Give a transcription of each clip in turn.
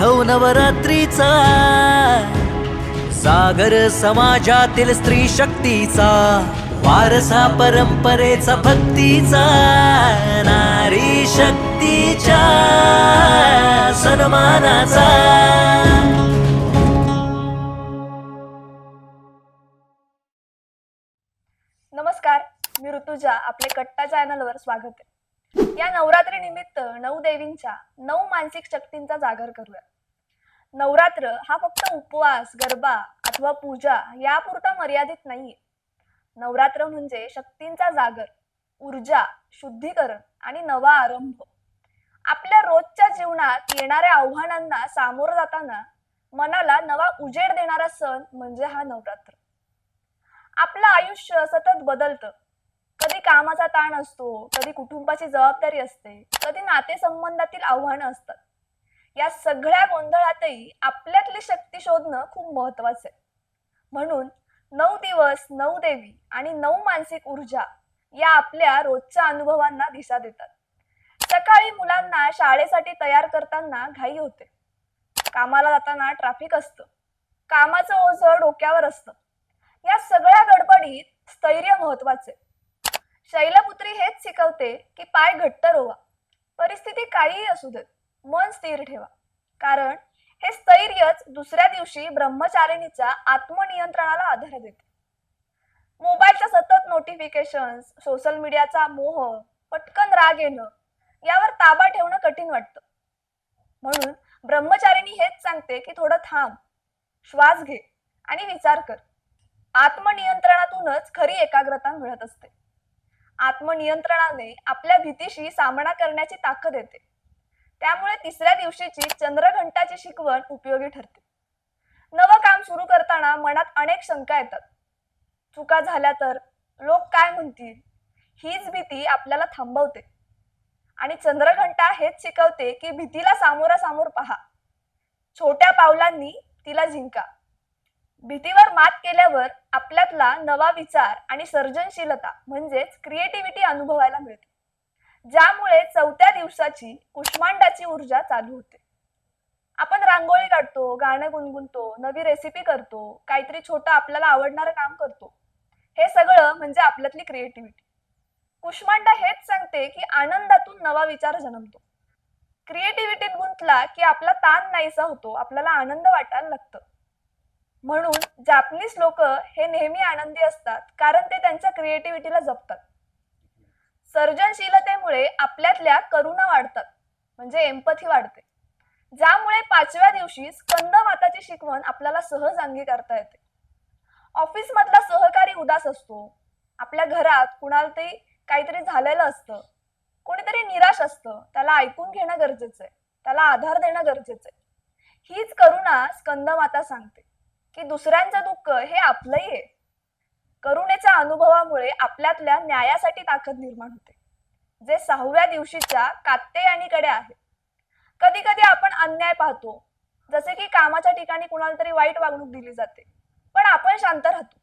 उत्सव नवरात्रीचा सागर समाजातील स्त्री शक्तीचा वारसा परंपरेचा भक्तीचा नारी शक्तीच्या सन्मानाचा. नमस्कार मी ऋतुजा आपले कट्टा चॅनलवर स्वागत आहे. या नवरात्री निमित्त नऊ देवींच्या नऊ मानसिक शक्तींचा जागर करूया. नवरात्र हा फक्त उपवास गरबा अथवा पूजा यापुरता मर्यादित नाहीये. नवरात्र म्हणजे शक्तींचा जागर ऊर्जा शुद्धीकरण आणि नवा आरंभ. आपल्या रोजच्या जीवनात येणाऱ्या आव्हानांना सामोरं जाताना मनाला नवा उजेड देणारा सण म्हणजे हा नवरात्र. आपलं आयुष्य सतत बदलतं. कामाचा ताण असतो कधी कुटुंबाची जबाबदारी असते कधी नातेसंबंधातील आव्हानं असतात. या सगळ्या गोंधळातही आपल्यातली शक्ती शोधणं खूप महत्वाचं आहे. म्हणून नऊ दिवस नऊ देवी आणि नऊ मानसिक ऊर्जा या आपल्या रोजच्या अनुभवांना दिशा देतात. सकाळी मुलांना शाळेसाठी तयार करताना घाई होते. कामाला जाताना ट्रॅफिक असतं. कामाचं ओझं डोक्यावर असतं. या सगळ्या गडबडीत स्थैर्य महत्त्वाचे शैलपुत्री हेच शिकवते की पाय घट्ट रोवा. परिस्थिती काहीही असू देत मन स्थिर ठेवा. कारण हे स्थैर्यच दुसऱ्या दिवशी ब्रह्मचारिणीच्या आत्मनियंत्रणाला आधार देते. मोबाईलच्या सतत नोटिफिकेशन सोशल मीडियाचा मोह पटकन राग येणं यावर ताबा ठेवणं कठीण वाटतं. म्हणून ब्रह्मचारिणी हेच सांगते की थोडं थांब श्वास घे आणि विचार कर. आत्मनियंत्रणातूनच खरी एकाग्रता मिळत असते. आत्मनियंत्रणाने आपल्या भीतीशी सामना करण्याची ताकद येते. त्यामुळे तिसऱ्या दिवशीची चंद्रघंटाची शिकवण उपयोगी ठरते. नवं काम सुरू करताना मनात अनेक शंका येतात. चुका झाल्या तर लोक काय म्हणतील? हीच भीती आपल्याला थांबवते. आणि चंद्रघंटा हेच शिकवते की भीतीला सामोरासमोर पहा. छोट्या पावलांनी तिला जिंका. भीतीवर मात केल्यावर आपल्यातला नवा विचार आणि सर्जनशीलता म्हणजेच क्रिएटिव्हिटी अनुभवायला मिळते. ज्यामुळे चौथ्या दिवसाची कुष्मांडाची ऊर्जा चालू होते. आपण रांगोळी काढतो गाणं गुणगुणतो नवी रेसिपी करतो काहीतरी छोटं आपल्याला आवडणारं काम करतो. हे सगळं म्हणजे आपल्यातली क्रिएटिव्हिटी कुष्मांडा हेच सांगते की आनंदातून नवा विचार जन्मतो. क्रिएटिव्हिटीत गुंतला की आपला ताण नाहीसा होतो आपल्याला आनंद वाटायला लागतं. म्हणून जापनीज लोक हे नेहमी आनंदी असतात कारण ते त्यांच्या क्रिएटिव्हिटीला जपतात. सर्जनशीलतेमुळे आपल्यातल्या करुणा वाढतात म्हणजे एम्पथी वाढते. ज्यामुळे पाचव्या दिवशी स्कंद माताची शिकवण आपल्याला सहज अंगीकारता येते. ऑफिस मधला सहकारी उदास असतो. आपल्या घरात कुणाला तरी काहीतरी झालेलं असतं. कोणीतरी निराश असतं. त्याला ऐकून घेणं गरजेचं आहे. त्याला आधार देणं गरजेचं आहे. हीच करुणा स्कंद माता सांगते. की दुसऱ्यांचं दुःख हे आपलंही आहे. करुणेच्या अनुभवामुळे आपल्यातल्या न्यायासाठी ताकद निर्माण होते. जे सहाव्या दिवशीच्या कात्तेयानीकडे आहे कधी कधी आपण अन्याय पाहतो. जसे की कामाच्या ठिकाणी कुणाला तरी वाईट वागणूक दिली जाते. पण आपण शांत राहतो.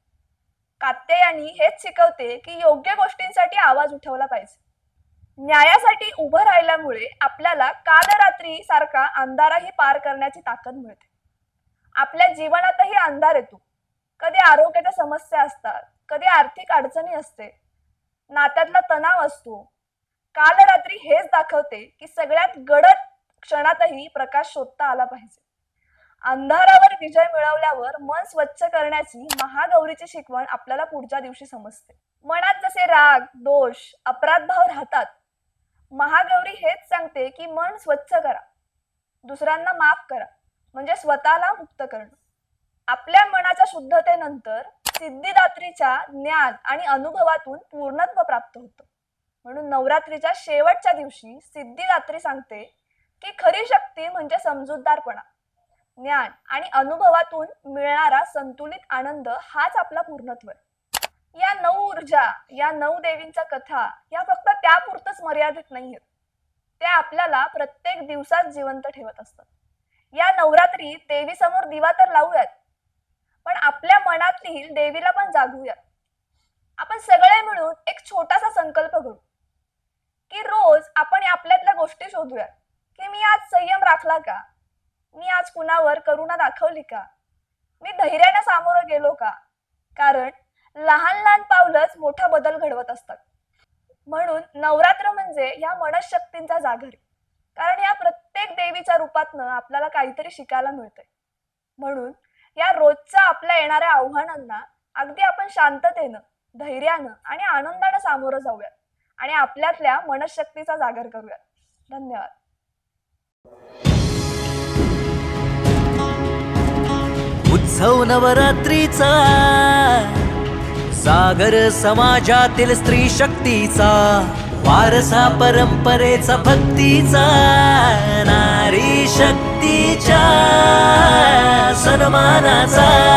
कात्तेयानी हेच शिकवते की योग्य गोष्टींसाठी आवाज उठवला पाहिजे. न्यायासाठी उभं राहिल्यामुळे आपल्याला कालरात्री सारखा अंधाराही पार करण्याची ताकद मिळते. आपल्या जीवनातही अंधार येतो. कधी आरोग्याच्या समस्या असतात कधी आर्थिक अडचणी असते. नात्यातला तणाव असतो. काल रात्री हेच दाखवते की सगळ्यात गडद क्षणातही प्रकाश शोधता आला पाहिजे. अंधारावर विजय मिळवल्यावर मन स्वच्छ करण्याची महागौरीची शिकवण आपल्याला पुढच्या दिवशी समजते. मनात जसे राग दोष अपराध भाव राहतात. महागौरी हेच सांगते की मन स्वच्छ करा. दुसऱ्यांना माफ करा. म्हणजे स्वतःला मुक्त करणं. आपल्या मनाच्या शुद्धतेनंतर सिद्धिदात्रीच्या ज्ञान आणि अनुभवातून पूर्णत्व प्राप्त होतं. म्हणून नवरात्रीच्या शेवटच्या दिवशी सिद्धिदात्री सांगते की खरी शक्ती म्हणजे समजूतदारपणा. ज्ञान आणि अनुभवातून मिळणारा संतुलित आनंद हाच आपला पूर्णत्व आहे. या नऊ ऊर्जा या नऊ देवींच्या कथा या फक्त त्यापुरतच मर्यादित नाहीयेत. त्या आपल्याला प्रत्येक दिवसात जिवंत ठेवत असतात. या नवरात्री देवी समोर दिवा तर लावूयात. पण आपल्या मनातील देवीला पण जागूयात. आपण सगळे मिळून एक छोटासा संकल्प करू की रोज आपण आपल्यातल्या गोष्टी शोधूयात. की मी आज संयम राखला का? मी आज कुणावर करुणा दाखवली का? मी धैर्याने सामोरं गेलो का? कारण लहान लहान पावलंच मोठा बदल घडवत असतात. म्हणून नवरात्र म्हणजे या मनशक्तींचा जागर. कारण या प्रत्येक देवीच्या रूपातनं आपल्याला काहीतरी शिकायला मिळतंय. म्हणून या रोजच्या आपल्या येणाऱ्या आव्हानांना अगदी आपण शांततेनं धैर्यानं आणि आनंदानं सामोरं जाऊयात आणि आपल्यातल्या मनशक्तीचा जागर करूयात. धन्यवाद. उत्सव नवरात्रीचा सागर समाजातील स्त्री शक्तीचा वारसा परंपरेचा भक्तीचा. शक्तीच्या सन्मानाचा